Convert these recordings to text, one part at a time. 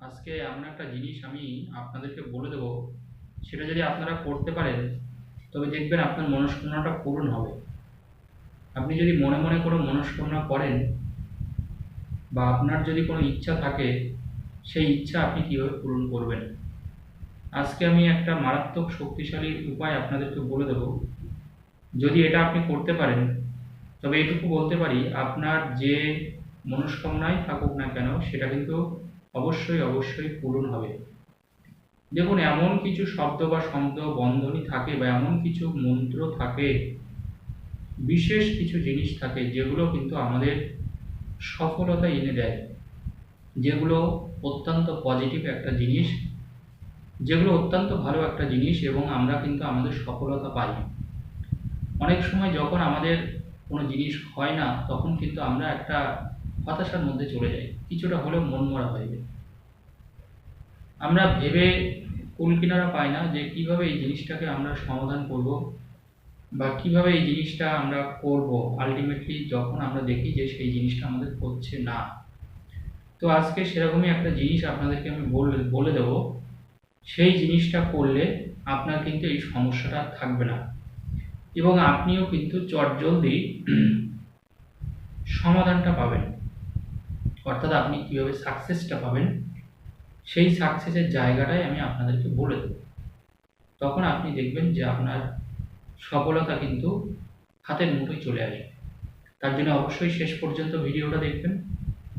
আজকে এমন একটা জিনিস আমি আপনাদেরকে বলে দেবো, সেটা যদি আপনারা করতে পারেন, তবে দেখবেন আপনার মনস্কামনাটা পূরণ হবে। আপনি যদি মনে মনে কোনো মনস্কামনা করেন বা আপনার যদি কোনো ইচ্ছা থাকে, সেই ইচ্ছা আপনি কীভাবে পূরণ করবেন? আজকে আমি একটা মারাত্মক শক্তিশালী উপায় আপনাদেরকে বলে দেব। যদি এটা আপনি করতে পারেন, তবে এটুকু বলতে পারি, আপনার যে মনস্কামনাই থাকুক না কেন, সেটা কিন্তু অবশ্যই অবশ্যই পূরণ হবে। দেখুন, এমন কিছু শব্দ বা শব্দ বন্ধনী থাকে বা এমন কিছু মন্ত্র থাকে, বিশেষ কিছু জিনিস থাকে যেগুলো কিন্তু আমাদের সফলতা এনে দেয়। যেগুলো অত্যন্ত পজিটিভ একটা জিনিস, যেগুলো অত্যন্ত ভালো একটা জিনিস এবং আমরা কিন্তু আমাদের সফলতা পাই। অনেক সময় যখন আমাদের কোনো জিনিস হয় না, তখন কিন্তু আমরা একটা হতাশার মধ্যে চলে যাই। কিছুটা হলেও মন মরা হয়ে যায়। আমরা ভেবে কুল কিনারা পাই না যে কীভাবে এই জিনিসটাকে আমরা সমাধান করব বা কীভাবে এই জিনিসটা আমরা করব। আলটিমেটলি যখন আমরা দেখি যে সেই জিনিসটা আমাদের হচ্ছে না। তো আজকে সেরকমই একটা জিনিস আপনাদেরকে আমি বলে বলে দেব। সেই জিনিসটা করলে আপনার কিন্তু এই সমস্যাটা থাকবে না। এবং আপনিও কিন্তু চটজলদি সমাধানটা পাবেন। অর্থাৎ আপনি কীভাবে সাকসেসটা পাবেন, সেই সাকসেসের জায়গাটাই আমি আপনাদেরকে বলে দেব। তখন আপনি দেখবেন যে আপনার সফলতা কিন্তু হাতের মুঠোয় চলে আসবে। তার জন্য অবশ্যই শেষ পর্যন্ত ভিডিওটা দেখবেন।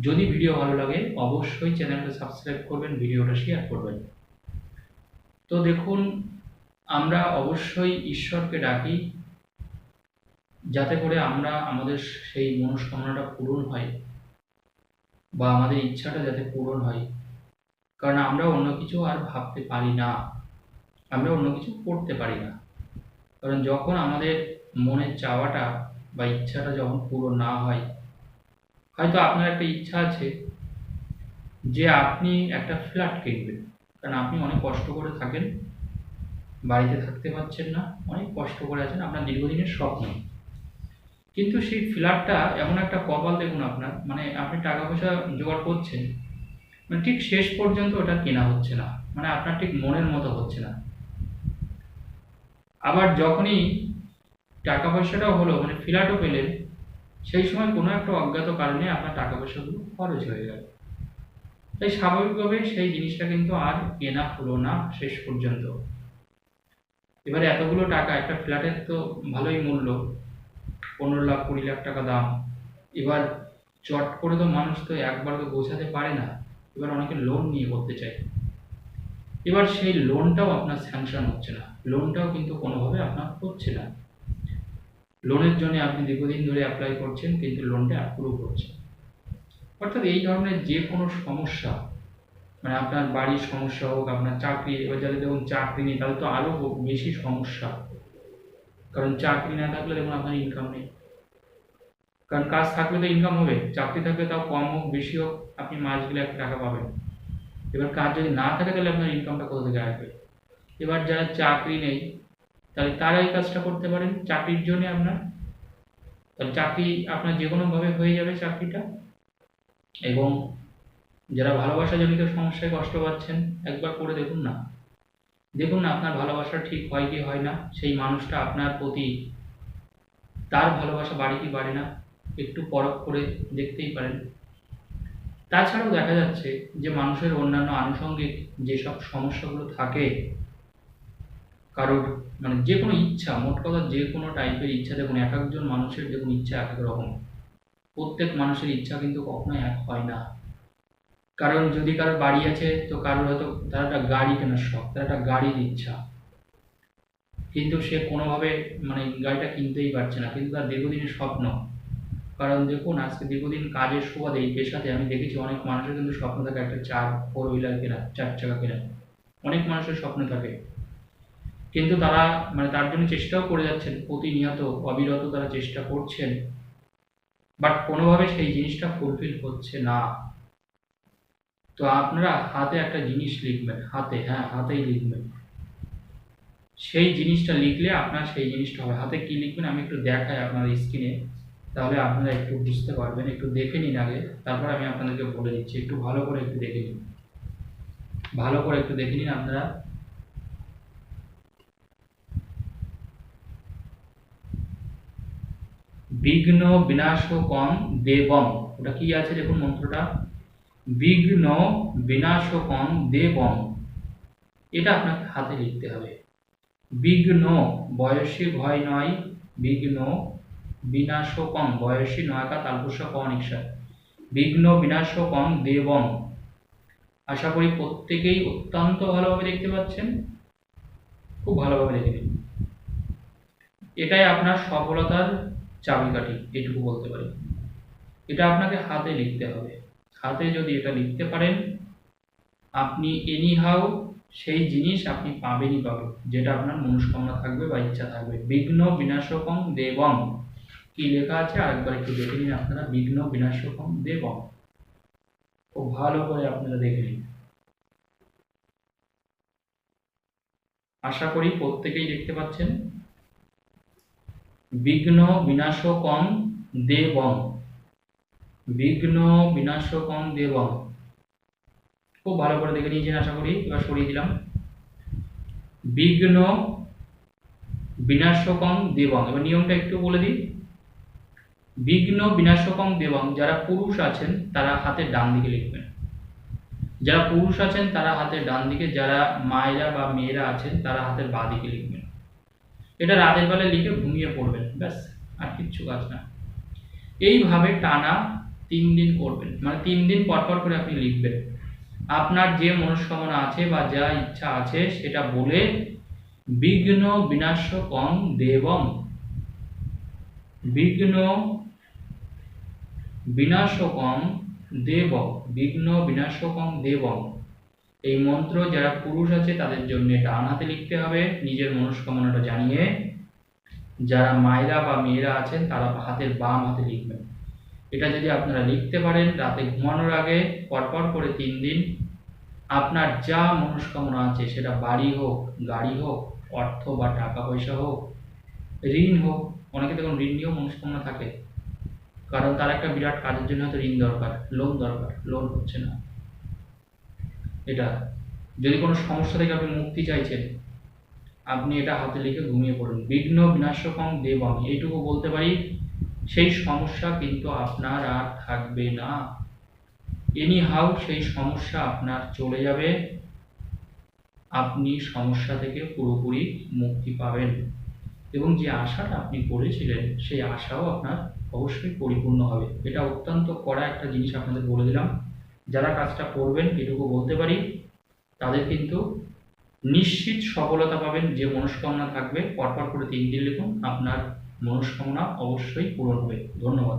যদি ভিডিও ভালো লাগে, অবশ্যই চ্যানেলটা সাবস্ক্রাইব করবেন, ভিডিওটা শেয়ার করবেন। তো দেখুন, আমরা অবশ্যই ঈশ্বরকে ডাকি, যাতে করে আমরা আমাদের সেই মনস্কামনাটা পূরণ হয়। বা আমাদের ইচ্ছাটা যাতে পূরণ হয়। কারণ আমরা অন্য কিছু আর ভাবতে পারি না। আমরা অন্য কিছু করতে পারি না। কারণ যখন আমাদের মনের চাওয়াটা বা ইচ্ছাটা যখন পূরণ না হয়, হয়তো আপনার একটা ইচ্ছা আছে যে আপনি একটা ফ্ল্যাট কিনবেন। কারণ আপনি অনেক কষ্ট করে থাকেন, বাড়িতে থাকতে পারছেন না, অনেক কষ্ট করে আছেন, আপনার দীর্ঘদিনের স্বপ্ন। কিন্তু সেই ফ্ল্যাটটা এমন একটা কপাল দেখুন আপনার মানে আপনি টাকা পয়সা জোগাড় করছেন মানে ঠিক শেষ পর্যন্ত ওটা কেনা হচ্ছে না মানে আপনার ঠিক মনের মতো হচ্ছে না। আবার যখনই টাকা পয়সাটাও হলো মানে ফ্ল্যাটও পেলেন, সেই সময় কোনো একটা অজ্ঞাত কারণে আপনার টাকা পয়সাগুলো খরচ হয়ে গেল। তাই স্বাভাবিকভাবে সেই জিনিসটা কিন্তু আর কেনা হলো না শেষ পর্যন্ত। এবারে এতগুলো টাকা, একটা ফ্ল্যাটের তো ভালোই মূল্য। পনেরো লাখ, কুড়ি লাখ টাকা দাম। এবার চট করে তো মানুষ তো একবার তো বোঝাতে পারে না। এবার অনেকে লোন নিয়ে করতে চায়। এবার সেই লোনটাও আপনার স্যাংশন হচ্ছে না। লোনটাও কিন্তু কোনোভাবে আপনার হচ্ছে না। লোনের জন্য আপনি দীর্ঘদিন ধরে অ্যাপ্লাই করছেন, কিন্তু লোনটা অ্যাপ্রুভ হচ্ছে। অর্থাৎ এই ধরনের যে কোনো সমস্যা মানে আপনার বাড়ির সমস্যা হোক, আপনার চাকরি, এবার যাদের দেখুন চাকরি নেই তাহলে তো আরও বেশি সমস্যা। কারণ চাকরি না থাকলে দেখুন আপনার ইনকাম নেই। কারণ কাজ থাকলে তো ইনকাম হবে, চাকরি থাকলে তাও কম হোক, বেশি হোক, আপনি মাস গেলে একটা টাকা পাবেন। এবার কাজ যদি না থাকে তাহলে আপনার ইনকামটা কোথা থেকে আসবে? এবার যারা চাকরি নেই, তাহলে তারা এই কাজটা করতে পারেন, চাকরির জন্য আপনার, তাহলে চাকরি আপনার যে কোনোভাবে হয়ে যাবে চাকরিটা। এবং যারা ভালোবাসাজনিত সমস্যায় কষ্ট পাচ্ছেন, একবার করে দেখুন না। দেখুন আপনার ভালোবাসা ঠিক হয় কি হয় না, সেই মানুষটা আপনার প্রতি, তার ভালোবাসা বাড়ে কি বাড়ে না, একটু পরখ করে দেখতেই পারেন। তাছাড়াও দেখা যাচ্ছে যে মানুষের অন্যান্য আনুষঙ্গিক যেসব সমস্যাগুলো থাকে, কারোর মানে যে কোনো ইচ্ছা, মোট কথা যে কোনো টাইপের ইচ্ছা, দেখুন এক একজন মানুষের দেখুন ইচ্ছা এক এক রকম। প্রত্যেক মানুষের ইচ্ছা কিন্তু কখনোই এক হয় না। কারণ যদি কারও বাড়ি আছে, তো কারোর হয়তো তার একটা গাড়ি কেনার শখ, তার একটা গাড়ির ইচ্ছা। কিন্তু সে কোনোভাবে মানে গাড়িটা কিনতেই পারছে না, কিন্তু তার দীর্ঘদিনের স্বপ্ন। কারণ দেখুন, আজকে দীর্ঘদিন কাজের সুবাদে, এই পেশাতে আমি দেখেছি অনেক মানুষের কিন্তু স্বপ্ন থাকে একটা চার ফোর হুইলার কেনা, চার চাকা কেনা। অনেক মানুষের স্বপ্ন থাকে। কিন্তু তারা মানে তার জন্য চেষ্টাও করে যাচ্ছেন, প্রতিনিয়ত অবিরত তারা চেষ্টা করছেন। বাট কোনোভাবে সেই জিনিসটা ফুলফিল হচ্ছে না। তো আপনারা হাতে একটা জিনিস লিখবেন, হাতে হ্যাঁ হাতেই লিখবেন। সেই জিনিসটা লিখলে আপনার সেই জিনিসটা হবে। হাতে কি লিখবেন আমি একটু দেখাই আপনার স্ক্রিনে তাহলে আপনারা একটু বুঝতে পারবেন, একটু দেখে নিন আগে। তারপর আমি আপনাদেরকে বলে দিচ্ছি, একটু ভালো করে একটু দেখে নিন। ভালো করে একটু দেখে নিন আপনারা। বিঘ্ন বিনাশ কম দেবম। ওটা কি আছে দেখুন মন্ত্রটা? বিঘ্ন বিনাশকম দেবম। এটা আপনাকে হাতে লিখতে হবে। বিঘ্ন বয়সী ভয় নয়, বিঘ্ন বিনাশকম বয়সী নয়কা তালপুষা কনিক্ষা বিঘ্ন বিনাশকম দেবম। আশা করি প্রত্যেকেই অত্যন্ত ভালোভাবে দেখতে পাচ্ছেন। খুব ভালোভাবে দেখে নিন। এটাই আপনার সফলতার চাবিকাঠি, এটুকু বলতে পারি। এটা আপনাকে হাতে লিখতে হবে। হাতে যদি এটা লিখতে পারেন, আপনি এনিহাও সেই জিনিস আপনি পাবেনই পাবেন, যেটা আপনার মনস্কামনা থাকবে বা ইচ্ছা থাকবে। বিঘ্ন বিনাশকম দেবম। কি লেখা আছে? আরেকবার একটু দেখে নিন আপনারা। বিঘ্ন বিনাশকম দেবম। খুব ভালো করে আপনারা দেখে নিন। আশা করি প্রত্যেকেই দেখতে পাচ্ছেন। বিঘ্ন বিনাশকম দেবম। বিঘ্ন বিনাশকম দেবম। খুব ভালো করে দেখে নিয়েছেন আশা করি, এবার সরিয়ে দিলাম। বিঘ্ন বিনাশকম দেবং এবার নিয়মটা একটু বলে দিই। বিঘ্ন বিনাশকম দেবং যারা পুরুষ আছেন, তারা হাতের ডান দিকে লিখবেন। যারা পুরুষ আছেন, তারা হাতের ডান দিকে, যারা মায়েরা বা মেয়েরা আছেন, তারা হাতের বাঁ দিকে লিখবেন। এটা রাতের বেলায় লিখে ঘুমিয়ে পড়বেন, ব্যাস, আর কিচ্ছু কাজ না। এইভাবে টানা তিন দিন করবেন। মানে তিন দিন পর পর করে আপনি লিখবেন। আপনার যে মনস্কামনা আছে বা যা ইচ্ছা আছে সেটা বলে, বিঘ্ন বিনাশকম দেবম। বিঘ্ন বিনাশকম দেব বিঘ্ন বিনাশকম দেবম। এই মন্ত্র যারা পুরুষ আছে তাদের জন্য ডান হাতে লিখতে হবে, নিজের মনস্কামনাটা জানিয়ে। যারা মায়েরা বা মেয়েরা আছেন তারা হাতের বাম হাতে লিখবেন। এটা যদি আপনারা লিখতে পারেন, রাতে ঘুমানোর আগে, পরপর করে তিন দিন, আপনার যা মনস্কামনা আছে, সেটা বাড়ি হোক, গাড়ি হোক, অর্থ বা টাকা পয়সা হোক, ঋণ হোক, অনেকে দেখুন ঋণ নিয়েও মনস্কামনা থাকে। কারণ তার একটা বিরাট কাজের জন্য হয়তো ঋণ দরকার, লোন দরকার, লোন হচ্ছে না। এটা, যদি কোনো সমস্যা থেকে আপনি মুক্তি চাইছেন, আপনি এটা হাতে লিখে ঘুমিয়ে পড়ুন। বিঘ্ন, বিনাশকম দেব আমি এইটুকু বলতে পারি। সেই সমস্যা কিন্তু আপনার আর থাকবে না। এনি হাউ সেই সমস্যা আপনার চলে যাবে। আপনি সমস্যা থেকে পুরোপুরি মুক্তি পাবেন। এবং যে আশাটা আপনি করেছিলেন, সেই আশাও আপনার অবশ্যই পরিপূর্ণ হবে। এটা অত্যন্ত কড়া একটা জিনিস আপনাদের বলে দিলাম। যারা কাজটা করবেন, এটুকু বলতে পারি, তাদের কিন্তু নিশ্চিত সফলতা পাবেন, যে মনস্কামনা থাকবে। পরপর করে তিন দিন লিখুন, আপনার মনস্কামনা অবশ্যই পূরণ হবে। ধন্যবাদ।